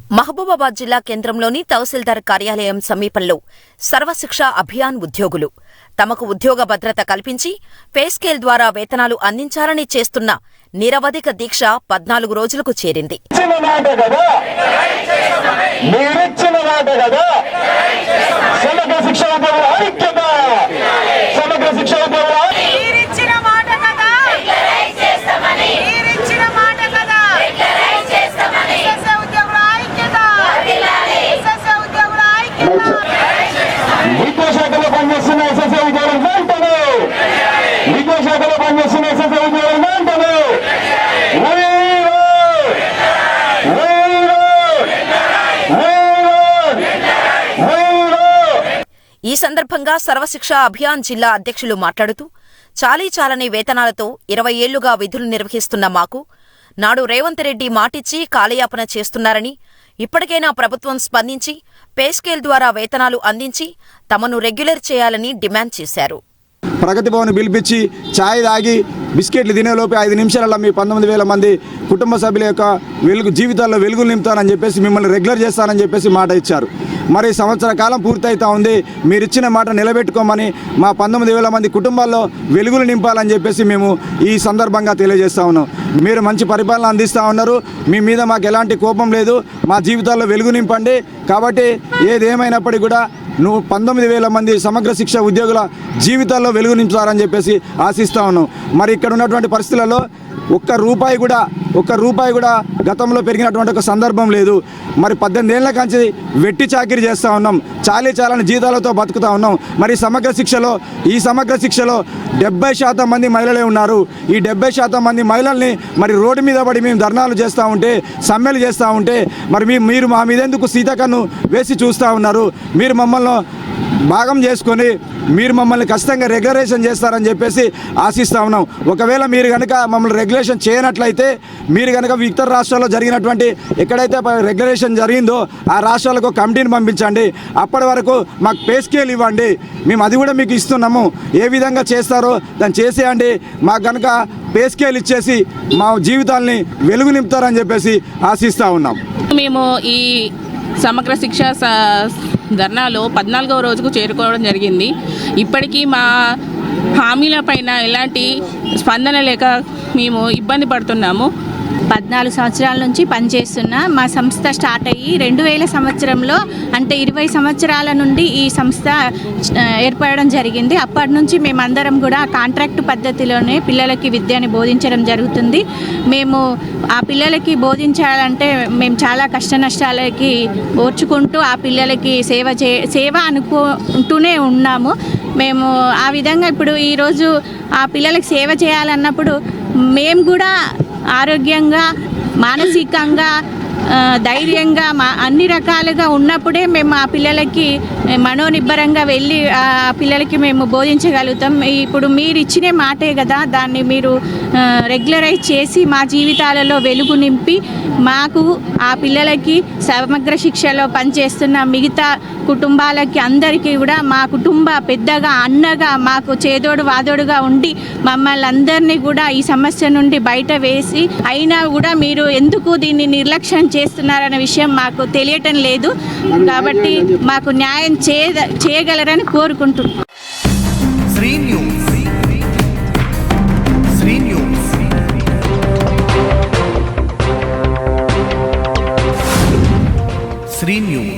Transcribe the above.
మహబూబాబాద్ జిల్లా కేంద్రంలోని తహసీల్దార్ కార్యాలయం సమీపంలో సర్వశిక్ష అభియాన్ ఉద్యోగులు తమకు ఉద్యోగ భద్రత కల్పించి పేస్కేల్ ద్వారా వేతనాలు అందించాలని చేస్తున్న నిరవధిక దీక్ష పద్నాలుగు రోజులకు చేరింది. శిక్షణ సందర్భంగా సర్వశిక్ష అభియాన్ జిల్లా అధ్యక్షులు మాట్లాడుతూ చాలీ చాలని వేతనాలతో ఇరవై ఏళ్ళుగా విధులు నిర్వహిస్తున్న మాకు నాడు రేవంత్ రెడ్డి మాటిచ్చి కాలయాపన చేస్తున్నారని ఇప్పటికైనా ప్రభుత్వం స్పందించి పేస్కేల్ ద్వారా వేతనాలు అందించి తమను రెగ్యులర్ చేయాలని డిమాండ్ చేశారు. ప్రగతి భవన్ పిలిపించి ఛాయ్ తాగి బిస్కెట్లు తినేలోపు ఐదు నిమిషాలలో మీ పంతొమ్మిది వేల మంది కుటుంబ సభ్యుల యొక్క వెలుగు జీవితాల్లో వెలుగులు నింపుతానని చెప్పేసి మిమ్మల్ని రెగ్యులర్ చేస్తానని చెప్పేసి మాట ఇచ్చారు. మరి సంవత్సర కాలం పూర్తయితా ఉంది. మీరు ఇచ్చిన మాట నిలబెట్టుకోమని మా పంతొమ్మిది వేల మంది కుటుంబాల్లో వెలుగులు నింపాలని చెప్పేసి మేము ఈ సందర్భంగా తెలియజేస్తా ఉన్నాం. మీరు మంచి పరిపాలన అందిస్తూ ఉన్నారు. మీ మీద మాకు ఎలాంటి కోపం లేదు. మా జీవితాల్లో వెలుగు నింపండి. కాబట్టి ఏదేమైనప్పటికీ కూడా నువ్వు పంతొమ్మిది వేల మంది సమగ్ర శిక్ష ఉద్యోగుల జీవితాల్లో వెలుగు నింపుతారని చెప్పేసి ఆశిస్తా ఉన్నాం మరి ఇక్కడ ఉన్నటువంటి పరిస్థితులలో ఒక్క రూపాయి కూడా ఒక్క రూపాయి కూడా గతంలో పెరిగినటువంటి ఒక సందర్భం లేదు. మరి పద్దెనిమిది ఏళ్ళ కంచి వెట్టి చాకిరి చేస్తూ ఉన్నాం. చాలీ చాలని జీతాలతో బతుకుతా ఉన్నాం. మరి సమగ్ర శిక్షలో ఈ సమగ్ర శిక్షలో డెబ్బై శాతం మంది మహిళలే ఉన్నారు. ఈ డెబ్బై శాతం మంది మహిళల్ని మరి రోడ్డు మీద పడి మేము ధర్నాలు చేస్తూ ఉంటే సమ్మెలు చేస్తూ ఉంటే మరి మీ మీరు మా మీద ఎందుకు సీతకన్ను వేసి చూస్తూ ఉన్నారు? మీరు మమ్మల్ని భాగం చేసుకొని మీరు మమ్మల్ని ఖచ్చితంగా రెగ్యులేషన్ చేస్తారని చెప్పేసి ఆశిస్తా ఉన్నాం. ఒకవేళ మీరు కనుక మమ్మల్ని రెగ్యులేషన్ చేయనట్లయితే మీరు కనుక ఇతర రాష్ట్రాల్లో జరిగినటువంటి ఎక్కడైతే రెగ్యులేషన్ జరిగిందో ఆ రాష్ట్రాలకు ఒక కమిటీని పంపించండి. అప్పటి వరకు మాకు పే స్కేల్ ఇవ్వండి. మేము అది కూడా మీకు ఇస్తున్నాము. ఏ విధంగా చేస్తారో దాన్ని చేసేయండి. మాకు కనుక పే స్కేల్ ఇచ్చేసి మా జీవితాల్ని వెలుగు నింపుతారని చెప్పేసి ఆశిస్తూ ఉన్నాం. మేము ఈ సమగ్ర శిక్ష ధర్నాలో పద్నాలుగవ రోజుకు చేరుకోవడం జరిగింది. ఇప్పటికీ మా హామీల పైన ఎలాంటి స్పందన లేక మేము ఇబ్బంది పడుతున్నాము. పద్నాలుగు సంవత్సరాల నుంచి పనిచేస్తున్న మా సంస్థ స్టార్ట్ అయ్యి రెండు వేల సంవత్సరంలో అంటే ఇరవై సంవత్సరాల నుండి ఈ సంస్థ ఏర్పడడం జరిగింది. అప్పటి నుంచి మేమందరం కూడా కాంట్రాక్ట్ పద్ధతిలోనే పిల్లలకి విద్యని బోధించడం జరుగుతుంది. మేము ఆ పిల్లలకి బోధించాలంటే మేము చాలా కష్ట నష్టాలకి ఓర్చుకుంటూ ఆ పిల్లలకి సేవ చే సేవ అనుకుంటూనే ఉన్నాము. మేము ఆ విధంగా ఇప్పుడు ఈరోజు ఆ పిల్లలకి సేవ చేయాలన్నప్పుడు మేము కూడా ఆరోగ్యంగా మానసికంగా ధైర్యంగా మా అన్ని రకాలుగా ఉన్నప్పుడే మేము ఆ పిల్లలకి మనోనిబ్బరంగా వెళ్ళి ఆ పిల్లలకి మేము బోధించగలుగుతాం. ఇప్పుడు మీరు ఇచ్చిన మాటే కదా దాన్ని మీరు రెగ్యులరైజ్ చేసి మా జీవితాలలో వెలుగు నింపి మాకు ఆ పిల్లలకి సమగ్ర శిక్షలో పనిచేస్తున్న మిగతా కుటుంబాలకి అందరికీ కూడా మా కుటుంబ పెద్దగా అన్నగా మాకు చేదోడు వాదోడుగా ఉండి మమ్మల్ని అందరినీ కూడా ఈ సమస్య నుండి బయట వేసి అయినా కూడా మీరు ఎందుకు దీన్ని నిర్లక్ష్యం చేస్తున్నారనే విషయం మాకు తెలియటం లేదు. కాబట్టి మాకు న్యాయం చేయ చేయగలరని కోరుకుంటున్నాం. Sri news. Sri news. Sri news.